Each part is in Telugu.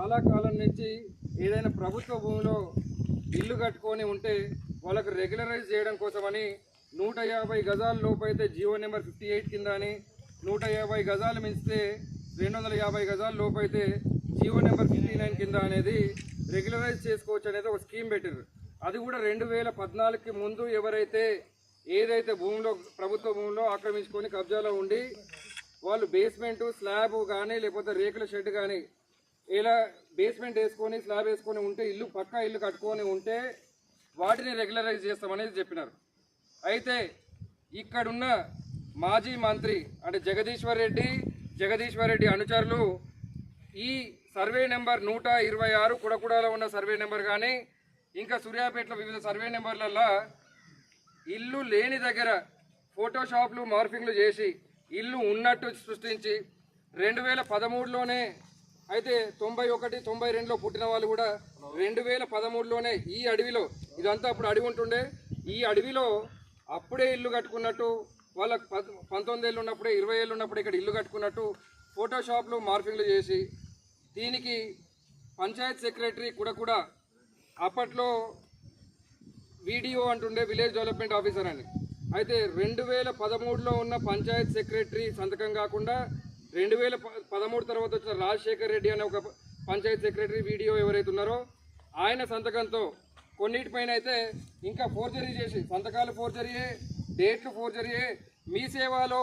చాలా కాలం నుంచి ఏదైనా ప్రభుత్వ భూమిలో ఇల్లు కట్టుకొని ఉంటే వాళ్ళకు రెగ్యులరైజ్ చేయడం కోసమని నూట యాభై గజాల లోపైతే జియో నెంబర్ ఫిఫ్టీ ఎయిట్ కింద అని నూట యాభై గజాలు మించితే రెండు వందల యాభై గజాల లోపైతే అయితే జియో నెంబర్ ఫిఫ్టీ నైన్ కింద అనేది రెగ్యులరైజ్ చేసుకోవచ్చు అనేది ఒక స్కీమ్ పెట్టారు అది కూడా రెండు వేల పద్నాలుగుకి ముందు ఎవరైతే ఏదైతే భూమిలో ప్రభుత్వ భూమిలో ఆక్రమించుకొని కబ్జాలో ఉండి వాళ్ళు బేస్మెంటు స్లాబ్ కానీ లేకపోతే రేకుల షెడ్ కానీ ఇలా బేస్మెంట్ వేసుకొని స్లాబ్ వేసుకొని ఉంటే ఇల్లు పక్క ఇల్లు కట్టుకొని ఉంటే వాటిని రెగ్యులరైజ్ చేస్తామనేది చెప్పినారు. అయితే ఇక్కడున్న మాజీ మంత్రి అంటే జగదీశ్వర్ రెడ్డి జగదీశ్వర్ రెడ్డి అనుచరులు ఈ సర్వే నెంబర్ నూట ఇరవై ఆరు కుడకుడాలో ఉన్న సర్వే నెంబర్ కానీ ఇంకా సూర్యాపేటలో వివిధ సర్వే నెంబర్లలో ఇల్లు లేని దగ్గర ఫోటోషాప్లు మార్ఫింగ్లు చేసి ఇల్లు ఉన్నట్టు సృష్టించి రెండు వేల పదమూడులోనే అయితే తొంభై ఒకటి తొంభై రెండులో పుట్టిన వాళ్ళు కూడా రెండు వేల పదమూడులోనే ఈ అడవిలో ఇదంతా అప్పుడు అడవి ఉంటుండే ఈ అడవిలో అప్పుడే ఇల్లు కట్టుకున్నట్టు వాళ్ళకు పంతొమ్మిది ఏళ్ళు ఉన్నప్పుడే ఇరవై ఏళ్ళు ఉన్నప్పుడు ఇక్కడ ఇల్లు కట్టుకున్నట్టు ఫోటోషాప్లు మార్ఫింగ్లు చేసి దీనికి పంచాయత్ సెక్రటరీ కూడా కూడా అప్పట్లో వీడియో అంటుండే విలేజ్ డెవలప్మెంట్ ఆఫీసర్ అని. అయితే రెండు వేల పదమూడులో ఉన్న పంచాయత్ సెక్రటరీ సంతకం కాకుండా రెండు వేల పదమూడు తర్వాత వచ్చిన రాజశేఖర్ రెడ్డి అనే ఒక పంచాయత్ సెక్రటరీ వీడియో ఎవరైతే ఉన్నారో ఆయన సంతకంతో కొన్నిటిపైన అయితే ఇంకా ఫోర్జరీ చేసి సంతకాలు ఫోర్జరీయే డేట్లు ఫోర్జరీయే మీ సేవలో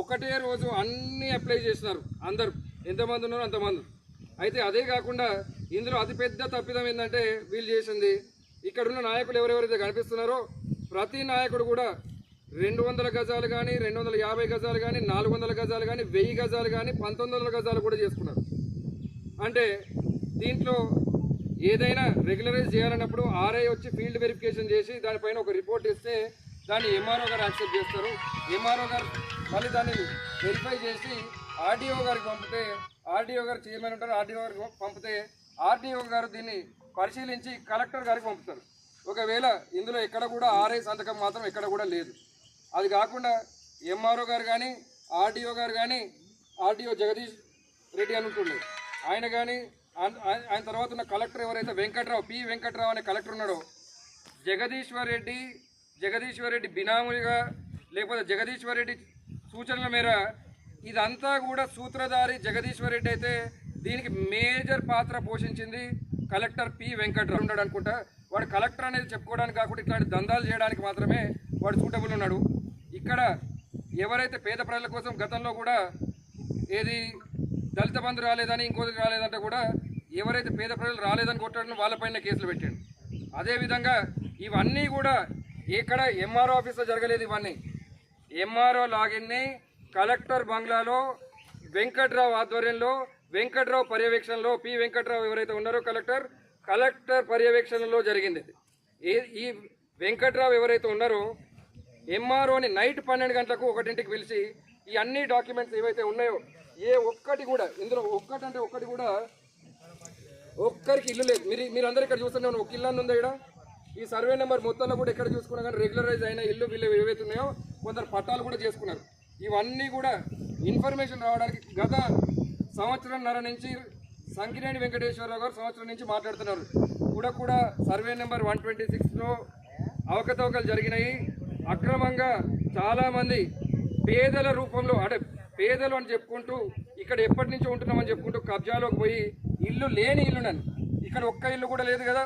ఒకటే రోజు అన్నీ అప్లై చేసినారు అందరూ. ఎంతమంది ఉన్నారో అంతమంది. అయితే అదే కాకుండా ఇందులో అతిపెద్ద తప్పిదం ఏంటంటే వీళ్ళు చేసింది ఇక్కడున్న నాయకులు ఎవరెవరైతే కనిపిస్తున్నారో ప్రతి నాయకుడు కూడా రెండు వందల గజాలు కానీ రెండు వందల యాభై గజాలు కానీ నాలుగు వందల గజాలు కానీ వెయ్యి గజాలు కానీ పంతొమ్మిది వందల గజాలు కూడా చేసుకున్నారు. అంటే దీంట్లో ఏదైనా రెగ్యులరైజ్ చేయాలన్నప్పుడు ఆర్ఐ వచ్చి ఫీల్డ్ వెరిఫికేషన్ చేసి దానిపైన ఒక రిపోర్ట్ ఇస్తే దాన్ని ఎంఆర్ఓ గారు యాక్సెప్ట్ చేస్తారు. ఎంఆర్ఓ గారు మళ్ళీ దాన్ని వెరిఫై చేసి ఆర్డీఓ గారికి పంపితే ఆర్డీఓ గారు చైర్మన్ ఉంటారు ఆర్డీఓ గారికి పంపితే ఆర్డీఓ గారు దీన్ని పరిశీలించి కలెక్టర్ గారికి పంపుతారు. ఒకవేళ ఇందులో ఎక్కడ కూడా ఆర్ఐ సంతకం మాత్రం ఎక్కడ కూడా లేదు. అది కాకుండా ఎంఆర్ఓ గారు కానీ ఆర్డీఓ గారు కానీ ఆర్డీఓ జగదీష్ రెడ్డి అని ఉంటుండే. ఆయన కానీ ఆయన ఆయన తర్వాత ఉన్న కలెక్టర్ ఎవరైతే వెంకట్రావు పి వెంకట్రావు అనే కలెక్టర్ ఉన్నాడో జగదీశ్వర్ రెడ్డి జగదీశ్వర్ రెడ్డి బినాములుగా లేకపోతే జగదీశ్వర్ రెడ్డి సూచనల మేర ఇదంతా కూడా సూత్రధారి జగదీశ్వర్ రెడ్డి అయితే దీనికి మేజర్ పాత్ర పోషించింది కలెక్టర్ పి వెంకట్రావు ఉన్నాడు అనుకుంటా. వాడు కలెక్టర్ అనేది చెప్పుకోవడానికి కాకుండా ఇట్లాంటి దందాలు చేయడానికి మాత్రమే వాడు సూటబుల్ ఉన్నాడు. ఇక్కడ ఎవరైతే పేద ప్రజల కోసం గతంలో కూడా ఏది దళిత బంధు రాలేదని ఇంకోటి రాలేదంటే కూడా ఎవరైతే పేద ప్రజలు రాలేదని కొట్టడం వాళ్ళపైన కేసులు పెట్టాడు. అదేవిధంగా ఇవన్నీ కూడా ఇక్కడ ఎంఆర్ఓ ఆఫీస్లో జరగలేదు ఇవన్నీ. ఎంఆర్ఓ లాగిన్ని కలెక్టర్ బంగ్లాలో వెంకట్రావు ఆధ్వర్యంలో వెంకట్రావు పర్యవేక్షణలో పి వెంకట్రావు ఎవరైతే ఉన్నారో కలెక్టర్ కలెక్టర్ పర్యవేక్షణలో జరిగింది. ఈ వెంకట్రావు ఎవరైతే ఉన్నారో ఎంఆర్ఓని నైట్ పన్నెండు గంటలకు ఒకటింటికి పిలిచి ఈ అన్ని డాక్యుమెంట్స్ ఏవైతే ఉన్నాయో ఏ ఒక్కటి కూడా ఇందులో ఒక్కటంటే ఒక్కటి కూడా ఒక్కరికి ఇల్లు లేదు. మీరు మీరందరూ ఇక్కడ చూస్తుంటే ఒక ఇల్లు అని ఉందా ఇక్కడ? ఈ సర్వే నెంబర్ మొత్తంలో కూడా ఎక్కడ చూసుకున్నా కానీ రెగ్యులరైజ్ అయిన ఇల్లు వీళ్ళు ఏవైతే ఉన్నాయో కొందరు పట్టాలు కూడా చేసుకున్నారు. ఇవన్నీ కూడా ఇన్ఫర్మేషన్ రావడానికి గత సంవత్సరంన్నర నుంచి సంకినేని వెంకటేశ్వరరావు గారు సంవత్సరం నుంచి మాట్లాడుతున్నారు. కూడా కూడా సర్వే నెంబర్ వన్ ట్వంటీ సిక్స్లో అవకతవకలు జరిగినాయి. అక్రమంగా చాలామంది పేదల రూపంలో అంటే పేదలు అని చెప్పుకుంటూ ఇక్కడ ఎప్పటి నుంచో ఉంటున్నామని చెప్పుకుంటూ కబ్జాలోకి పోయి ఇల్లు లేని ఇల్లు నన్ను. ఇక్కడ ఒక్క ఇల్లు కూడా లేదు కదా.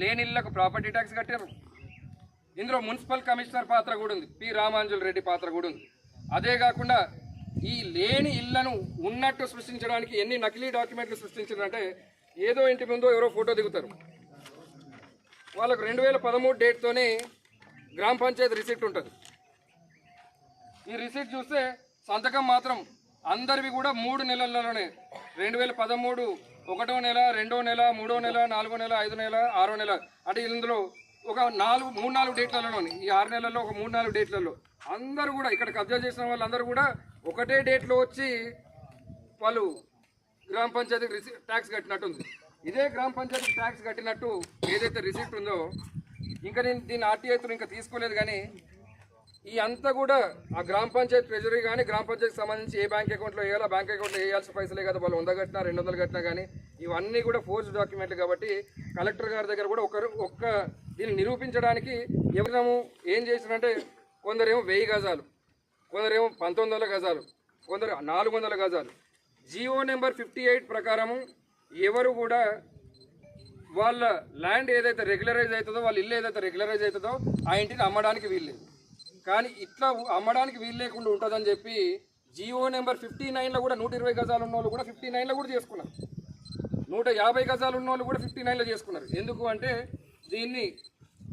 లేని ఇళ్ళకు ప్రాపర్టీ ట్యాక్స్ కట్టారు ఇందులో మున్సిపల్ కమిషనర్ పాత్ర కూడా ఉంది. పి. రామాంజుల్ రెడ్డి పాత్ర కూడా ఉంది. అదే కాకుండా ఈ లేని ఇళ్ళను ఉన్నట్టు సృష్టించడానికి ఎన్ని నకిలీ డాక్యుమెంట్లు సృష్టించారంటే ఏదో ఇంటి ముందో ఎవరో ఫోటో దిగుతారు. వాళ్ళకు రెండు వేల పదమూడు డేట్తోనే గ్రామ పంచాయతీ రిసిప్ట్ ఉంటుంది. ఈ రిసిప్ట్ చూస్తే సంతకం మాత్రం అందరివి కూడా మూడు నెలల్లోనే. రెండు వేల పదమూడు ఒకటో నెల రెండో నెల మూడో నెల నాలుగో నెల ఐదో నెల ఆరో నెల. అంటే ఇందులో ఒక నాలుగు మూడు నాలుగు డేట్లలోని. ఈ ఆరు నెలల్లో ఒక మూడు నాలుగు డేట్లలో అందరూ కూడా ఇక్కడ కబ్జా చేసిన వాళ్ళందరూ కూడా ఒకటే డేట్లో వచ్చి వాళ్ళు గ్రామ పంచాయతీకి రిసి ట్యాక్స్ కట్టినట్టుంది. ఇదే గ్రామ పంచాయతీకి ట్యాక్స్ కట్టినట్టు ఏదైతే రిసిప్ట్ ఉందో ఇంకా నేను దీన్ని ఆర్టీఐతో ఇంకా తీసుకోలేదు కానీ ఈ అంతా కూడా ఆ గ్రామ పంచాయతీ ట్రెజరీ కానీ గ్రామ పంచాయతీకి సంబంధించి ఏ బ్యాంక్ అకౌంట్లో వేయాలో బ్యాంక్ అకౌంట్లో వేయాల్సిన పైసలే కదా వాళ్ళు వంద కట్టినా రెండు వందలు కట్టినా కానీ ఇవన్నీ కూడా ఫోర్స్ డాక్యుమెంట్లు కాబట్టి కలెక్టర్ గారి దగ్గర కూడా ఒకరు ఒక్క దీన్ని నిరూపించడానికి ఎవరినము ఏం చేసినంటే కొందరేమో వెయ్యి గజాలు కొందరేమో పంతొమ్మిది వందల గజాలు కొందరు నాలుగు వందల గజాలు. జియో నెంబర్ ఫిఫ్టీ ఎయిట్ ప్రకారము ఎవరు కూడా వాళ్ళ ల్యాండ్ ఏదైతే రెగ్యులరైజ్ అవుతుందో వాళ్ళ ఇల్లు ఏదైతే రెగ్యులరైజ్ అవుతుందో ఆ ఇంటిని అమ్మడానికి వీల్లేదు కానీ ఇట్లా అమ్మడానికి వీలు లేకుండా ఉంటుందని చెప్పి జియో నెంబర్ ఫిఫ్టీ నైన్లో కూడా నూట ఇరవై గజాలు ఉన్న వాళ్ళు కూడా ఫిఫ్టీ నైన్లో కూడా చేసుకున్నారు. నూట యాభై గజాలు ఉన్న వాళ్ళు కూడా ఫిఫ్టీ నైన్లో చేసుకున్నారు. ఎందుకు అంటే దీన్ని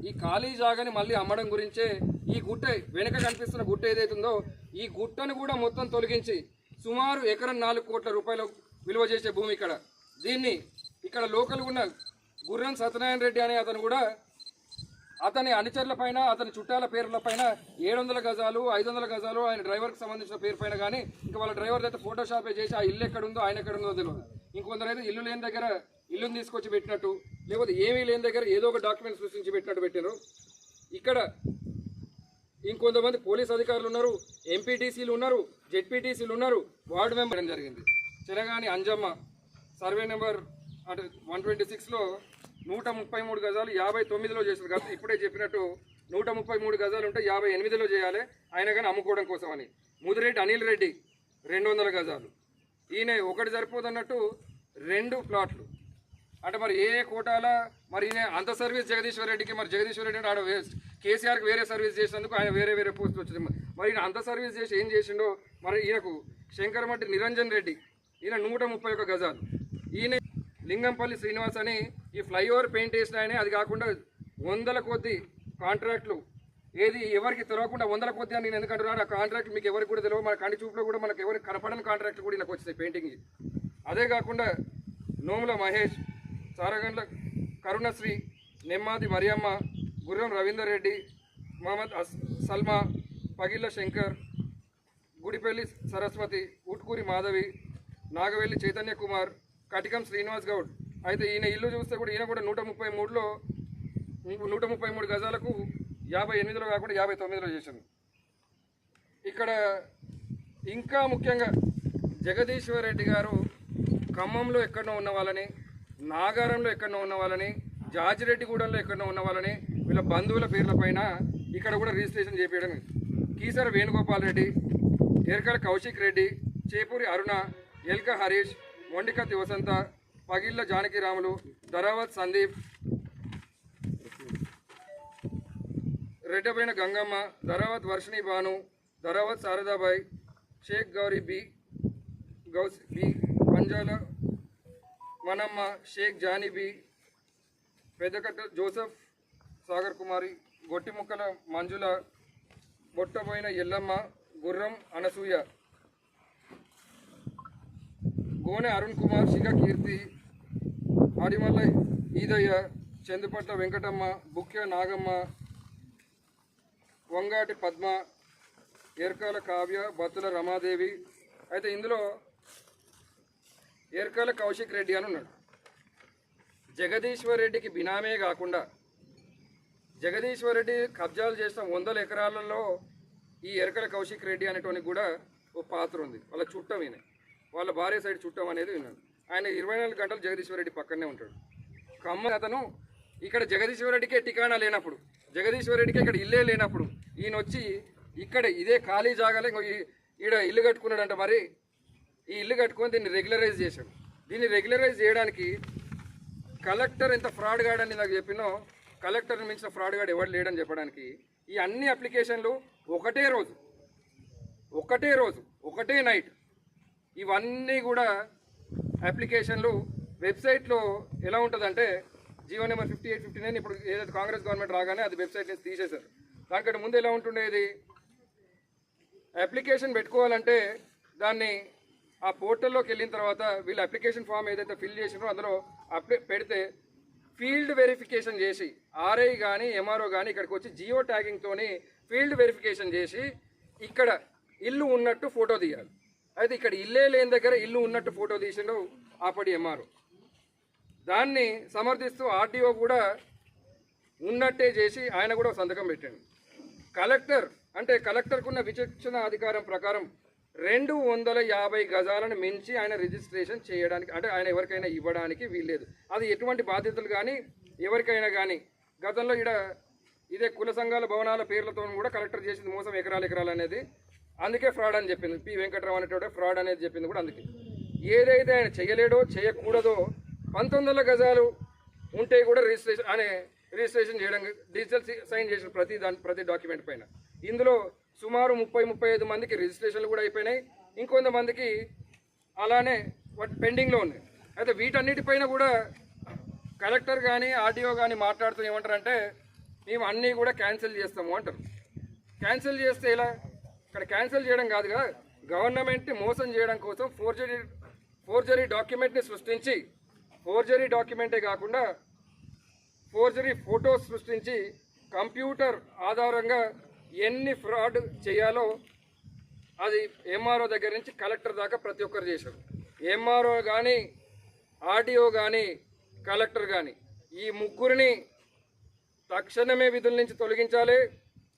ఈ ఖాళీ జాగాని మళ్ళీ అమ్మడం గురించే ఈ గుట్ట వెనక కనిపిస్తున్న గుట్ట ఏదైతుందో ఈ గుట్టను కూడా మొత్తం తొలగించి సుమారు ఎకరం నాలుగు కోట్ల రూపాయలు విలువ చేసే భూమి ఇక్కడ. దీన్ని ఇక్కడ లోకల్ ఉన్న గుర్రం సత్యనారాయణ రెడ్డి అనే అతను కూడా అతని అనుచరుల పైన అతని చుట్టాల పేర్ల పైన ఏడు వందల గజాలు ఐదు వందల గజాలు ఆయన డ్రైవర్కి సంబంధించిన పేరు పైన కానీ ఇంకా వాళ్ళ డ్రైవర్ అయితే ఫోటోషాపే చేసి ఆ ఇల్లు ఎక్కడ ఉందో ఆయన ఎక్కడ ఉందో తెలియదు ఇంకొందరు అయితే ఇల్లు లేని దగ్గర ఇల్లుని తీసుకొచ్చి పెట్టినట్టు లేకపోతే ఏమీ లేని దగ్గర ఏదో ఒక డాక్యుమెంట్ సృష్టించి పెట్టినట్టు పెట్టారు ఇక్కడ ఇంకొంతమంది పోలీస్ అధికారులు ఉన్నారు ఎంపీటీసీలు ఉన్నారు జెడ్పీటీసీలు ఉన్నారు వార్డు మెంబర్ అని జరిగింది. చిరగాని అంజమ్మ సర్వే నెంబర్ అంటే వన్ ట్వంటీ సిక్స్లో నూట ముప్పై మూడు గజాలు యాభై తొమ్మిదిలో చేశారు. కదా ఇప్పుడే చెప్పినట్టు నూట ముప్పై మూడు గజాలు ఉంటే యాభై ఎనిమిదిలో చేయాలి. ఆయన కానీ అమ్ముకోవడం కోసం అని. ముదిరెడ్డి అనిల్ రెడ్డి రెండు వందల గజాలు. ఈయన ఒకటి సరిపోదన్నట్టు రెండు ప్లాట్లు. అంటే మరి ఏ కోటాల మరి ఈయన అంత సర్వీస్ జగదీశ్వర్ రెడ్డికి మరి జగదీశ్వర్ రెడ్డి అంటే ఆడ కేసీఆర్కి వేరే సర్వీస్ చేసినందుకు ఆయన వేరే వేరే పోస్ట్ వచ్చింది మరి ఈయన అంత సర్వీస్ చేసి ఏం చేసిండో మరి ఈయనకు శంకరమట్టి నిరంజన్ రెడ్డి ఈయన నూట ముప్పై ఒక్క గజాలు. ఈయన లింగంపల్లి శ్రీనివాస్ అని ఈ ఫ్లైఓవర్ పెయింట్ వేసిన ఆయన అది కాకుండా వందల కొద్ది కాంట్రాక్ట్లు. ఏది ఎవరికి తెలియకుండా వందల కొద్ది అని నేను ఎందుకంటున్నాను ఆ కాంట్రాక్ట్ మీకు ఎవరికి కూడా తెలియదు మన కంటి చూపులో కూడా మనకు ఎవరికి కనపడని కాంట్రాక్ట్ కూడా నాకు వచ్చినాయి పెయింటింగ్ అదే కాకుండా నోముల మహేష్ సారగండ్ల కరుణశ్రీ నెమ్మాది మరియమ్మ గుర్రం రవీందర్ రెడ్డి మహమ్మద్ అస్ సల్మా పగిళ్ళ శంకర్ గుడిపల్లి సరస్వతి ఉట్కూరి మాధవి నాగవెల్లి చైతన్య కుమార్ కటికం శ్రీనివాస్ గౌడ్. అయితే ఈయన ఇల్లు చూస్తే కూడా ఈయన కూడా నూట ముప్పై మూడులో నూట ముప్పై మూడు గజాలకు యాభై ఎనిమిదిలో కాకుండా యాభై తొమ్మిదిలో చేసింది ఇక్కడ ఇంకా ముఖ్యంగా జగదీశ్వర్ రెడ్డి గారు ఖమ్మంలో ఎక్కడో ఉన్న వాళ్ళని నాగారంలో ఎక్కడో ఉన్న వాళ్ళని జాజిరెడ్డిగూడెంలో ఎక్కడో ఉన్న వాళ్ళని వీళ్ళ బంధువుల పేర్లపైన ఇక్కడ కూడా రిజిస్ట్రేషన్ చేపించడం కీసర వేణుగోపాల్ రెడ్డి ఎరకల కౌశిక్ రెడ్డి చేపూరి అరుణ ఎల్క హరీష్ మొండికత్తి వసంత పగిళ్ళ జానకిరాములు ధరావత్ సందీప్ రెడ్డబైన గంగమ్మ ధరావత్ వర్షిణి భాను ధరావత్ శారదాబాయ్ షేక్ గౌరీ బి గౌస్ బి పంజాల మనమ్మ షేక్ జానీ బి పెద్దకట్ట జోసెఫ్ సాగర్ కుమారి గొట్టిముక్కల మంజుల బొట్టబోయిన ఎల్లమ్మ గుర్రం అనసూయ. గోనె అరుణ్ కుమార్ శిఖ కీర్తి ఆడిమల్ల ఈదయ్య చందుపట్ల వెంకటమ్మ బుక్య నాగమ్మ వంగాటి పద్మ ఏర్కాల కావ్య బత్తుల రమాదేవి. అయితే ఇందులో ఏర్కాల కౌశిక్ రెడ్డి అని ఉన్నాడు. జగదీశ్వర్ రెడ్డికి బినామే కాకుండా జగదీశ్వర్ రెడ్డి కబ్జాలు చేసిన వందల ఎకరాలలో ఈ ఎరకల కౌశిక్ రెడ్డి అనేటువంటి కూడా ఓ పాత్ర ఉంది. వాళ్ళ చుట్టం ఈయన. వాళ్ళ భార్య సైడ్ చుట్టాం అనేది విన్నాను. ఆయన ఇరవై నాలుగు గంటలు జగదీశ్వరరెడ్డి పక్కనే ఉంటాడు. ఖమ్మం అతను ఇక్కడ జగదీశ్వరరెడ్డికే టికాణా లేనప్పుడు జగదీశ్వరరెడ్డికి ఇక్కడ ఇల్లే లేనప్పుడు ఈయన వచ్చి ఇక్కడ ఇదే ఖాళీ జాగాలో ఈడ ఇల్లు కట్టుకున్నాడంట మరి. ఈ ఇల్లు కట్టుకొని దీన్ని రెగ్యులరైజ్ చేశాడు. దీన్ని రెగ్యులరైజ్ చేయడానికి కలెక్టర్ ఎంత ఫ్రాడ్ గాడని నాకు చెప్పినో కలెక్టర్ మించిన ఫ్రాడ్ గాడు ఎవడు లేడని చెప్పడానికి ఈ అన్ని అప్లికేషన్లు ఒకటే రోజు ఒకటే రోజు ఒకటే నైట్ ఇవన్నీ కూడా అప్లికేషన్లు వెబ్సైట్లో ఎలా ఉంటుందంటే Jio number fifty eight fifty nine ఇప్పుడు ఏదైతే కాంగ్రెస్ గవర్నమెంట్ రాగానే అది వెబ్సైట్ నుంచి తీసేశారు. దానికంటే ముందు ఎలా ఉంటుండేది అప్లికేషన్ పెట్టుకోవాలంటే దాన్ని ఆ పోర్టల్లోకి వెళ్ళిన తర్వాత వీళ్ళు అప్లికేషన్ ఫామ్ ఏదైతే ఫిల్ చేసినారో అందులో అప్లై పెడితే ఫీల్డ్ వెరిఫికేషన్ చేసి ఆర్ఐ కానీ ఎంఆర్ఓ కానీ ఇక్కడికి వచ్చి జియో ట్యాగింగ్తోని ఫీల్డ్ వెరిఫికేషన్ చేసి ఇక్కడ ఇల్లు ఉన్నట్టు ఫోటో తీయాలి. అయితే ఇక్కడ ఇల్లే లేని దగ్గర ఇల్లు ఉన్నట్టు ఫోటో తీసిండు ఆపడి ఎంఆర్ఓ దాన్ని సమర్థిస్తూ ఆర్డీఓ కూడా ఉన్నట్టే చేసి ఆయన కూడా ఒక సంతకం పెట్టాడు. కలెక్టర్ అంటే కలెక్టర్కున్న విచక్షణ అధికారం ప్రకారం రెండు వందల యాభై గజాలను మించి ఆయన రిజిస్ట్రేషన్ చేయడానికి అంటే ఆయన ఎవరికైనా ఇవ్వడానికి వీల్లేదు. అది ఎటువంటి బాధ్యతలు కానీ ఎవరికైనా కానీ గతంలో ఇక్కడ ఇదే కుల సంఘాల భవనాల పేర్లతో కూడా కలెక్టర్ చేసింది మోసం ఎకరాలు ఎకరాలు అనేది అందుకే ఫ్రాడ్ అని చెప్పింది. పి. వెంకటరావు అనేటోడే ఫ్రాడ్ అనేది చెప్పింది కూడా అందుకే. ఏదైతే ఆయన చేయలేడో చేయకూడదో పంతొమ్మిది వందల గజాలు ఉంటే కూడా రిజిస్ట్రేషన్ అనే రిజిస్ట్రేషన్ చేయడం డిజిటల్ సైన్ చేసిన ప్రతి దాని ప్రతి డాక్యుమెంట్ పైన. ఇందులో సుమారు ముప్పై ముప్పై ఐదు మందికి రిజిస్ట్రేషన్లు కూడా అయిపోయినాయి. ఇంకొంతమందికి అలానే వాటి పెండింగ్లో ఉన్నాయి. అయితే వీటన్నిటిపైన కూడా కలెక్టర్ కానీ ఆర్డీఓ కానీ మాట్లాడుతూ ఏమంటారంటే మేము అన్నీ కూడా క్యాన్సిల్ చేస్తాము అంటారు. క్యాన్సిల్ చేస్తే ఇలా ఇక్కడ క్యాన్సిల్ చేయడం కాదు కదా. గవర్నమెంట్ని మోసం చేయడం కోసం ఫోర్జరీ ఫోర్జరీ డాక్యుమెంట్ని సృష్టించి ఫోర్జరీ డాక్యుమెంటే కాకుండా ఫోర్జరీ ఫోటోస్ సృష్టించి కంప్యూటర్ ఆధారంగా ఎన్ని ఫ్రాడ్ చేయాలో అది ఎంఆర్ఓ దగ్గర నుంచి కలెక్టర్ దాకా ప్రతి ఒక్కరు చేశారు. ఎంఆర్ఓ కానీ ఆర్డీఓ కానీ కలెక్టర్ కానీ ఈ ముగ్గురిని తక్షణమే విధుల నుంచి తొలగించాలి.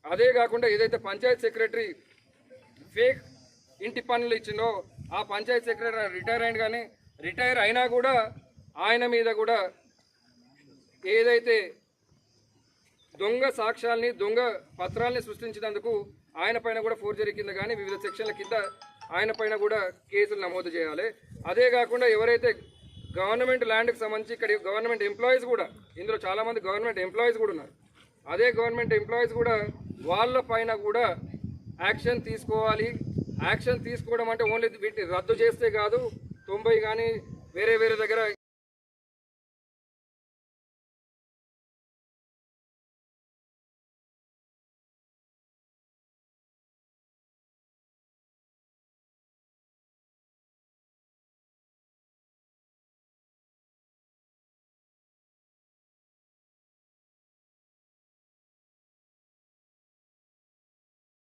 అదే కాకుండా ఏదైతే పంచాయత్ సెక్రటరీ ఫేక్ ఇంటి పనులు ఇచ్చిందో ఆ పంచాయత్ సెక్రటరీ రిటైర్ అయింది కానీ రిటైర్ అయినా కూడా ఆయన మీద కూడా ఏదైతే దొంగ సాక్ష్యాల్ని దొంగ పత్రాల్ని సృష్టించినందుకు ఆయన పైన కూడా ఫోర్జరీ కింద కానీ వివిధ సెక్షన్ల కింద ఆయన పైన కూడా కేసులు నమోదు చేయాలి. అదే కాకుండా ఎవరైతే గవర్నమెంట్ ల్యాండ్కి సంబంధించి ఇక్కడ గవర్నమెంట్ ఎంప్లాయీస్ కూడా ఇందులో చాలామంది గవర్నమెంట్ ఎంప్లాయీస్ కూడా ఉన్నారు. అదే గవర్నమెంట్ ఎంప్లాయీస్ కూడా వాళ్ళ పైన కూడా యాక్షన్ తీసుకోవాలి. యాక్షన్ తీసుకోవడం అంటే ఓన్లీ వీటిని రద్దు చేస్తే కాదు తొంభై కానీ వేరే వేరే దగ్గర